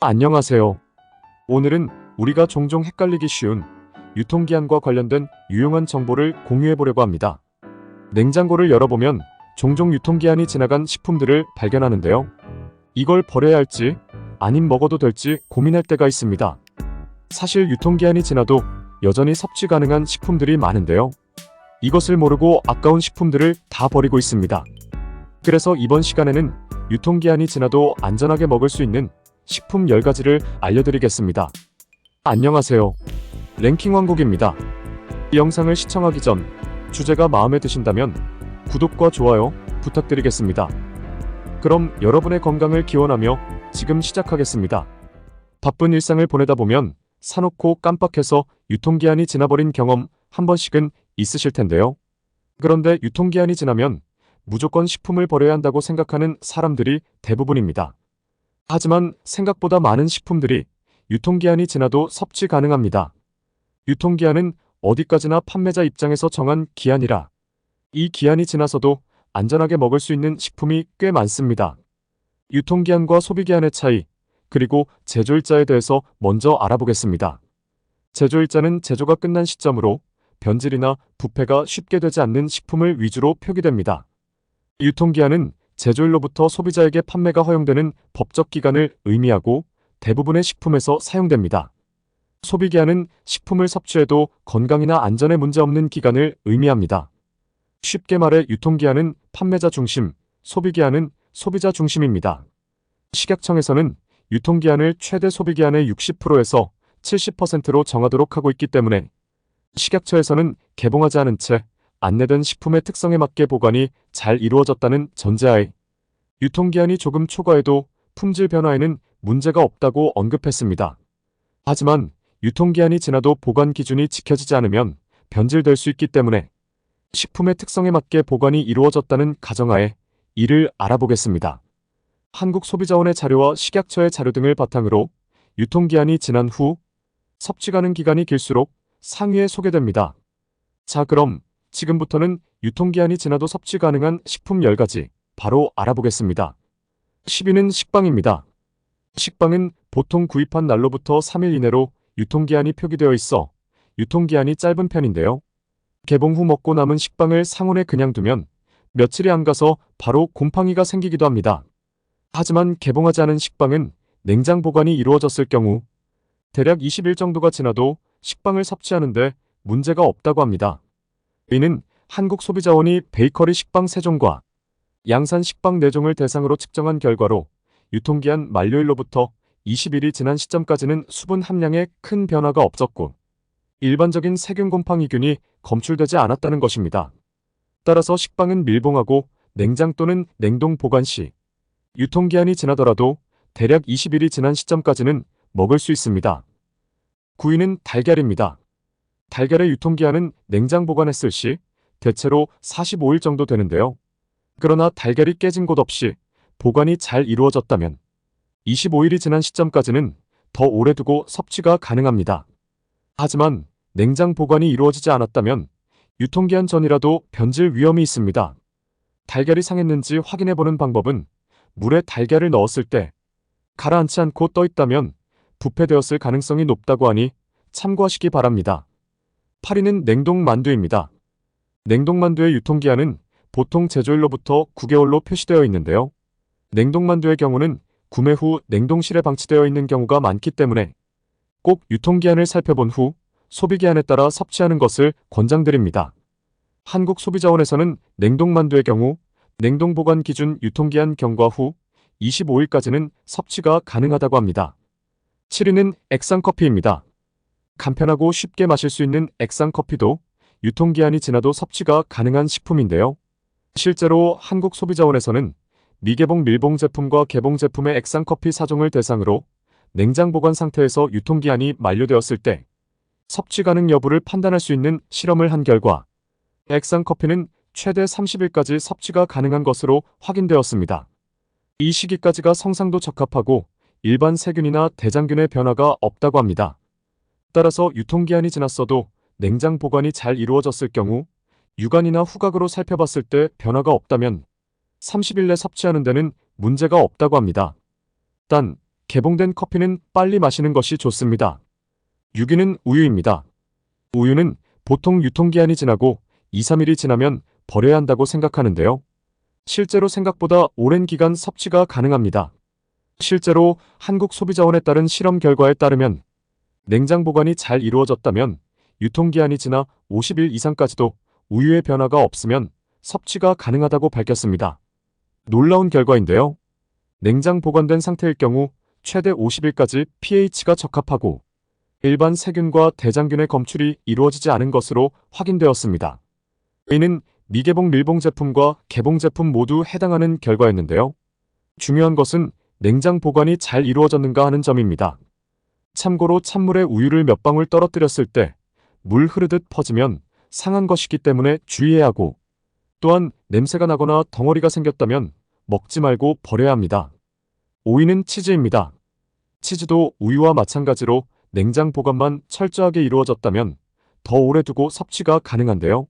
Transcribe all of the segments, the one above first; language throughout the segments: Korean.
안녕하세요. 오늘은 우리가 종종 헷갈리기 쉬운 유통기한과 관련된 유용한 정보를 공유해 보려고 합니다. 냉장고를 열어보면 종종 유통기한이 지나간 식품들을 발견하는데요. 이걸 버려야 할지 아님 먹어도 될지 고민할 때가 있습니다. 사실 유통기한이 지나도 여전히 섭취 가능한 식품들이 많은데요. 이것을 모르고 아까운 식품들을 다 버리고 있습니다. 그래서 이번 시간에는 유통기한이 지나도 안전하게 먹을 수 있는 식품 10가지를 알려드리겠습니다. 안녕하세요. 랭킹 왕국입니다. 이 영상을 시청하기 전 주제가 마음에 드신다면 구독과 좋아요 부탁드리겠습니다. 그럼 여러분의 건강을 기원하며 지금 시작하겠습니다. 바쁜 일상을 보내다 보면 사놓고 깜빡해서 유통기한이 지나버린 경험 한 번씩은 있으실 텐데요. 그런데 유통기한이 지나면 무조건 식품을 버려야 한다고 생각하는 사람들이 대부분입니다. 하지만 생각보다 많은 식품들이 유통기한이 지나도 섭취 가능합니다. 유통기한은 어디까지나 판매자 입장에서 정한 기한이라 이 기한이 지나서도 안전하게 먹을 수 있는 식품이 꽤 많습니다. 유통기한과 소비기한의 차이, 그리고 제조일자에 대해서 먼저 알아보겠습니다. 제조일자는 제조가 끝난 시점으로 변질이나 부패가 쉽게 되지 않는 식품을 위주로 표기됩니다. 유통기한은 제조일로부터 소비자에게 판매가 허용되는 법적 기간을 의미하고 대부분의 식품에서 사용됩니다. 소비기한은 식품을 섭취해도 건강이나 안전에 문제없는 기간을 의미합니다. 쉽게 말해 유통기한은 판매자 중심, 소비기한은 소비자 중심입니다. 식약청에서는 유통기한을 최대 소비기한의 60%에서 70%로 정하도록 하고 있기 때문에 식약처에서는 개봉하지 않은 채 안내된 식품의 특성에 맞게 보관이 잘 이루어졌다는 전제하에 유통기한이 조금 초과해도 품질 변화에는 문제가 없다고 언급했습니다. 하지만 유통기한이 지나도 보관 기준이 지켜지지 않으면 변질될 수 있기 때문에 식품의 특성에 맞게 보관이 이루어졌다는 가정하에 이를 알아보겠습니다. 한국소비자원의 자료와 식약처의 자료 등을 바탕으로 유통기한이 지난 후 섭취 가능 기간이 길수록 상위에 소개됩니다. 자 그럼 지금부터는 유통기한이 지나도 섭취 가능한 식품 10가지 바로 알아보겠습니다. 10위는 식빵입니다. 식빵은 보통 구입한 날로부터 3일 이내로 유통기한이 표기되어 있어 유통기한이 짧은 편인데요. 개봉 후 먹고 남은 식빵을 상온에 그냥 두면 며칠이 안 가서 바로 곰팡이가 생기기도 합니다. 하지만 개봉하지 않은 식빵은 냉장 보관이 이루어졌을 경우 대략 20일 정도가 지나도 식빵을 섭취하는데 문제가 없다고 합니다. 이는 한국소비자원이 베이커리 식빵 3종과 양산 식빵 4종을 대상으로 측정한 결과로 유통기한 만료일로부터 20일이 지난 시점까지는 수분 함량에 큰 변화가 없었고 일반적인 세균 곰팡이균이 검출되지 않았다는 것입니다. 따라서 식빵은 밀봉하고 냉장 또는 냉동 보관 시 유통기한이 지나더라도 대략 20일이 지난 시점까지는 먹을 수 있습니다. 9위는 달걀입니다. 달걀의 유통기한은 냉장 보관했을 시 대체로 45일 정도 되는데요. 그러나 달걀이 깨진 곳 없이 보관이 잘 이루어졌다면 25일이 지난 시점까지는 더 오래 두고 섭취가 가능합니다. 하지만 냉장 보관이 이루어지지 않았다면 유통기한 전이라도 변질 위험이 있습니다. 달걀이 상했는지 확인해보는 방법은 물에 달걀을 넣었을 때 가라앉지 않고 떠 있다면 부패되었을 가능성이 높다고 하니 참고하시기 바랍니다. 8위는 냉동 만두입니다. 냉동 만두의 유통기한은 보통 제조일로부터 9개월로 표시되어 있는데요. 냉동 만두의 경우는 구매 후 냉동실에 방치되어 있는 경우가 많기 때문에 꼭 유통기한을 살펴본 후 소비기한에 따라 섭취하는 것을 권장드립니다. 한국소비자원에서는 냉동만두의 경우 냉동 보관 기준 유통기한 경과 후 25일까지는 섭취가 가능하다고 합니다. 7위는 액상커피입니다. 간편하고 쉽게 마실 수 있는 액상 커피도 유통기한이 지나도 섭취가 가능한 식품인데요. 실제로 한국소비자원에서는 미개봉 밀봉 제품과 개봉 제품의 액상 커피 4종을 대상으로 냉장 보관 상태에서 유통기한이 만료되었을 때 섭취 가능 여부를 판단할 수 있는 실험을 한 결과 액상 커피는 최대 30일까지 섭취가 가능한 것으로 확인되었습니다. 이 시기까지가 성상도 적합하고 일반 세균이나 대장균의 변화가 없다고 합니다. 따라서 유통기한이 지났어도 냉장 보관이 잘 이루어졌을 경우 유관이나 후각으로 살펴봤을 때 변화가 없다면 30일 내 섭취하는 데는 문제가 없다고 합니다. 단, 개봉된 커피는 빨리 마시는 것이 좋습니다. 6위는 우유입니다. 우유는 보통 유통기한이 지나고 2, 3일이 지나면 버려야 한다고 생각하는데요. 실제로 생각보다 오랜 기간 섭취가 가능합니다. 실제로 한국소비자원에 따른 실험 결과에 따르면 냉장 보관이 잘 이루어졌다면 유통기한이 지나 50일 이상까지도 우유의 변화가 없으면 섭취가 가능하다고 밝혔습니다. 놀라운 결과인데요. 냉장 보관된 상태일 경우 최대 50일까지 pH가 적합하고 일반 세균과 대장균의 검출이 이루어지지 않은 것으로 확인되었습니다. 이는 미개봉 밀봉 제품과 개봉 제품 모두 해당하는 결과였는데요. 중요한 것은 냉장 보관이 잘 이루어졌는가 하는 점입니다. 참고로 찬물에 우유를 몇 방울 떨어뜨렸을 때 물 흐르듯 퍼지면 상한 것이기 때문에 주의해야 하고 또한 냄새가 나거나 덩어리가 생겼다면 먹지 말고 버려야 합니다. 5위는 치즈입니다. 치즈도 우유와 마찬가지로 냉장 보관만 철저하게 이루어졌다면 더 오래 두고 섭취가 가능한데요.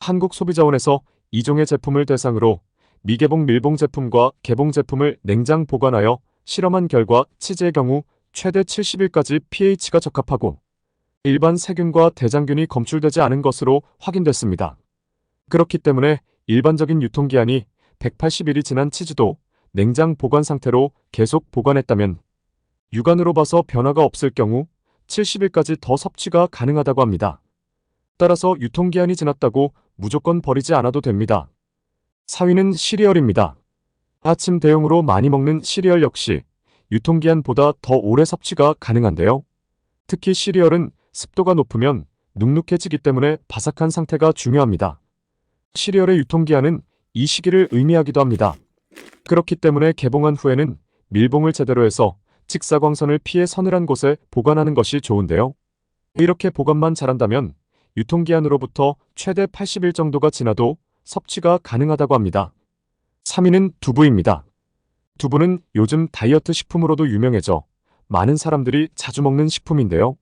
한국소비자원에서 이종의 제품을 대상으로 미개봉 밀봉 제품과 개봉 제품을 냉장 보관하여 실험한 결과 치즈의 경우 최대 70일까지 pH가 적합하고 일반 세균과 대장균이 검출되지 않은 것으로 확인됐습니다. 그렇기 때문에 일반적인 유통기한이 180일이 지난 치즈도 냉장 보관 상태로 계속 보관했다면 육안으로 봐서 변화가 없을 경우 70일까지 더 섭취가 가능하다고 합니다. 따라서 유통기한이 지났다고 무조건 버리지 않아도 됩니다. 4위는 시리얼입니다. 아침 대용으로 많이 먹는 시리얼 역시 유통기한보다 더 오래 섭취가 가능한데요. 특히 시리얼은 습도가 높으면 눅눅해지기 때문에 바삭한 상태가 중요합니다. 시리얼의 유통기한은 이 시기를 의미하기도 합니다. 그렇기 때문에 개봉한 후에는 밀봉을 제대로 해서 직사광선을 피해 서늘한 곳에 보관하는 것이 좋은데요. 이렇게 보관만 잘한다면 유통기한으로부터 최대 80일 정도가 지나도 섭취가 가능하다고 합니다. 3위는 두부입니다. 두부는 요즘 다이어트 식품으로도 유명해져 많은 사람들이 자주 먹는 식품인데요.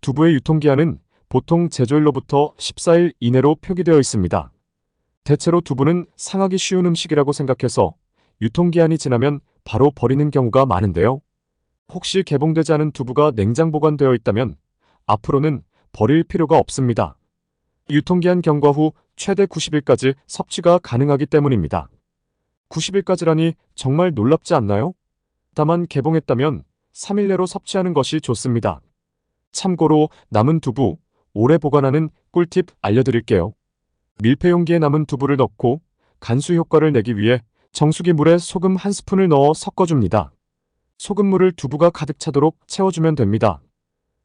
두부의 유통기한은 보통 제조일로부터 14일 이내로 표기되어 있습니다. 대체로 두부는 상하기 쉬운 음식이라고 생각해서 유통기한이 지나면 바로 버리는 경우가 많은데요. 혹시 개봉되지 않은 두부가 냉장 보관되어 있다면 앞으로는 버릴 필요가 없습니다. 유통기한 경과 후 최대 90일까지 섭취가 가능하기 때문입니다. 90일까지라니 정말 놀랍지 않나요? 다만 개봉했다면 3일 내로 섭취하는 것이 좋습니다. 참고로 남은 두부, 오래 보관하는 꿀팁 알려드릴게요. 밀폐 용기에 남은 두부를 넣고 간수 효과를 내기 위해 정수기 물에 소금 한 스푼을 넣어 섞어줍니다. 소금물을 두부가 가득 차도록 채워주면 됩니다.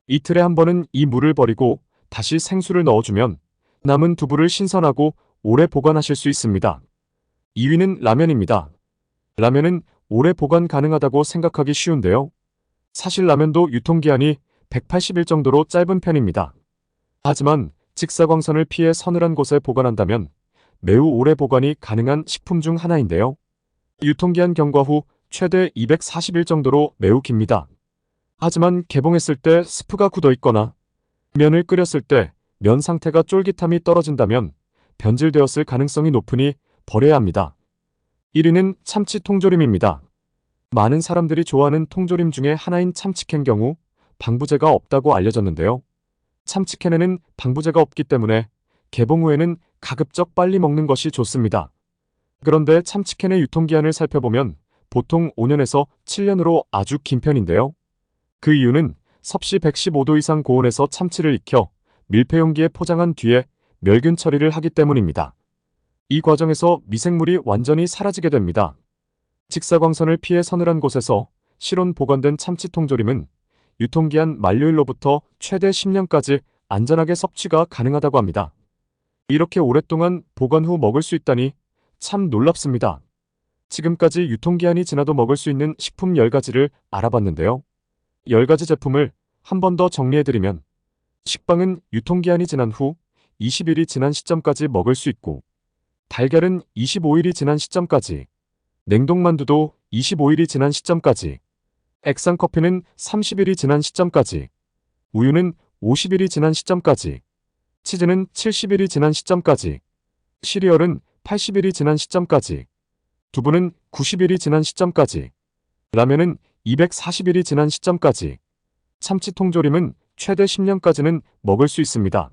이틀에 한 번은 이 물을 버리고 다시 생수를 넣어주면 남은 두부를 신선하고 오래 보관하실 수 있습니다. 2위는 라면입니다. 라면은 오래 보관 가능하다고 생각하기 쉬운데요. 사실 라면도 유통기한이 180일 정도로 짧은 편입니다. 하지만 직사광선을 피해 서늘한 곳에 보관한다면 매우 오래 보관이 가능한 식품 중 하나인데요. 유통기한 경과 후 최대 240일 정도로 매우 깁니다. 하지만 개봉했을 때 스프가 굳어 있거나 면을 끓였을 때 면 상태가 쫄깃함이 떨어진다면 변질되었을 가능성이 높으니 버려야 합니다. 1위는 참치 통조림입니다. 많은 사람들이 좋아하는 통조림 중에 하나인 참치캔 경우 방부제가 없다고 알려졌는데요. 참치캔에는 방부제가 없기 때문에 개봉 후에는 가급적 빨리 먹는 것이 좋습니다. 그런데 참치캔의 유통기한을 살펴보면 보통 5년에서 7년으로 아주 긴 편인데요. 그 이유는 섭씨 115도 이상 고온에서 참치를 익혀 밀폐용기에 포장한 뒤에 멸균 처리를 하기 때문입니다. 이 과정에서 미생물이 완전히 사라지게 됩니다. 직사광선을 피해 서늘한 곳에서 실온 보관된 참치 통조림은 유통기한 만료일로부터 최대 10년까지 안전하게 섭취가 가능하다고 합니다. 이렇게 오랫동안 보관 후 먹을 수 있다니 참 놀랍습니다. 지금까지 유통기한이 지나도 먹을 수 있는 식품 10가지를 알아봤는데요. 10가지 제품을 한 번 더 정리해드리면 식빵은 유통기한이 지난 후 20일이 지난 시점까지 먹을 수 있고 달걀은 25일이 지난 시점까지 냉동만두도 25일이 지난 시점까지 액상커피는 30일이 지난 시점까지 우유는 50일이 지난 시점까지 치즈는 70일이 지난 시점까지 시리얼은 80일이 지난 시점까지 두부는 90일이 지난 시점까지 라면은 240일이 지난 시점까지 참치 통조림은 최대 10년까지는 먹을 수 있습니다.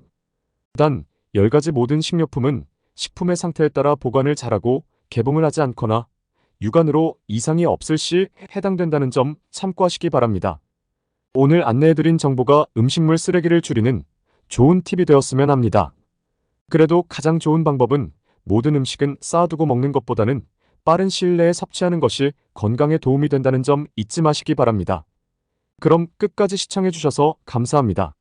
단, 10가지 모든 식료품은 식품의 상태에 따라 보관을 잘하고 개봉을 하지 않거나 육안으로 이상이 없을 시 해당된다는 점 참고하시기 바랍니다. 오늘 안내해드린 정보가 음식물 쓰레기를 줄이는 좋은 팁이 되었으면 합니다. 그래도 가장 좋은 방법은 모든 음식은 쌓아두고 먹는 것보다는 빠른 시일 내에 섭취하는 것이 건강에 도움이 된다는 점 잊지 마시기 바랍니다. 그럼 끝까지 시청해주셔서 감사합니다.